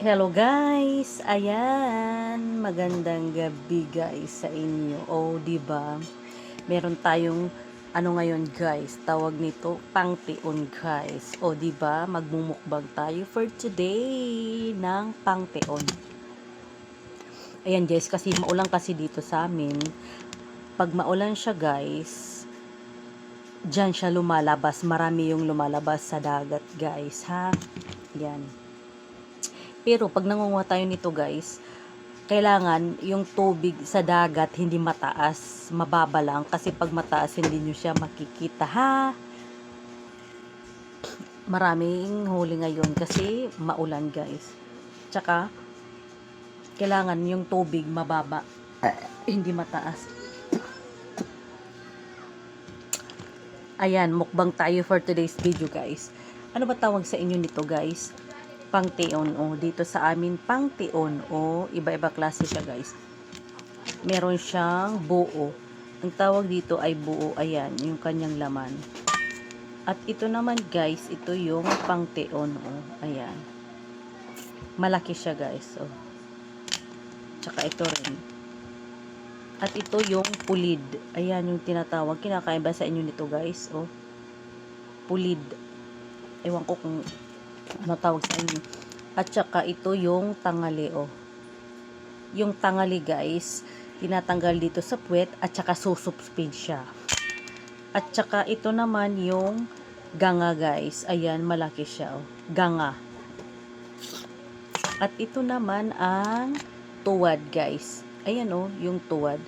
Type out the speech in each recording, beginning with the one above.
Hello guys! Ayan, magandang gabi guys sa inyo. O, di ba? Meron tayong ano ngayon guys, tawag nito pangteon guys. O, di ba? Magmumukbang tayo for today ng pangteon. Ayan guys, kasi maulan kasi dito sa amin. Pag maulan siya guys, Diyan siya lumalabas. Marami yung lumalabas sa dagat, guys, ha? Yan. Pero pag nangunguha tayo nito, guys, kailangan yung tubig sa dagat hindi mataas, mababa lang kasi pag mataas hindi nyo siya makikita, ha? Maraming huli ngayon kasi maulan, guys. Tsaka kailangan yung tubig mababa, hindi mataas. Ayan, mukbang tayo for today's video, guys. Ano ba tawag sa inyo nito, guys? Pangteon, o. Dito sa amin, pangteon, o. Iba-iba klase siya, guys. Meron siyang buo. Ang tawag dito ay buo. Ayan, yung kanyang laman. At ito naman, guys, ito yung pangteon, o. Ayan. Malaki siya, guys, o. Tsaka ito rin. At ito yung pulid. Ayan yung tinatawag. Kinakain ba sa inyo nito guys? Oh. Pulid. Ewan ko kung ano tawag sa inyo. At saka ito yung tangali oh. Yung tangali guys, tinatanggal dito sa puwet at saka susupspin siya. At saka ito naman yung ganga guys. Ayan, malaki siya oh. Ganga. At ito naman ang tuwad guys. Ayan oh, yung tuwad.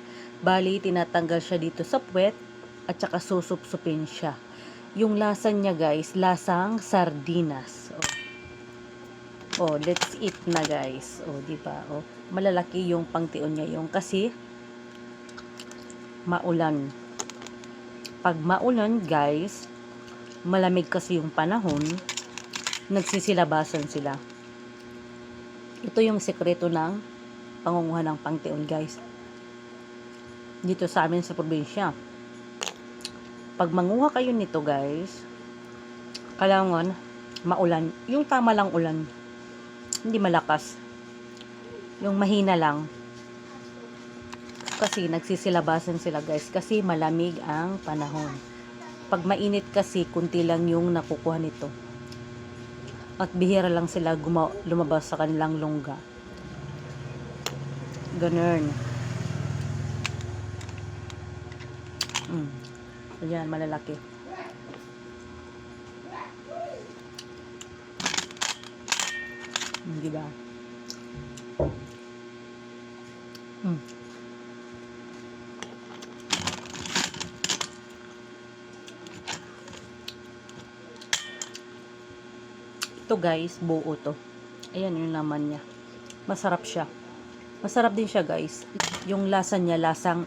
Bali, tinatanggal siya dito sa puwet at saka susupsupin siya. Yung lasa niya guys, lasang sardinas. Oh. oh, let's eat na guys. Oh, di ba? Oh, malalaki yung pangtiyon niya yung kasi maulan. Pag maulan guys, malamig kasi yung panahon, nagsisilabasan sila. Ito yung sekreto ng pangunguha ng pangteon guys dito sa amin sa probinsya pag manguha kayo nito guys kailangan maulan. Yung tama lang ulan hindi malakas. Yung mahina lang. Kasi nagsisilabasan sila guys kasi malamig ang panahon. Pag mainit kasi kunti lang yung nakukuha nito. At bihira lang sila guma- lumabas sa kanilang lungga. Ganun. Mm. Ayan, malalaki. Mm, di ba? Mm. Ito guys, buo to. Ayan yung laman niya. Masarap siya. Masarap din siya, guys. Yung lasa niya, lasang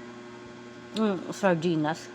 mm, sardinas.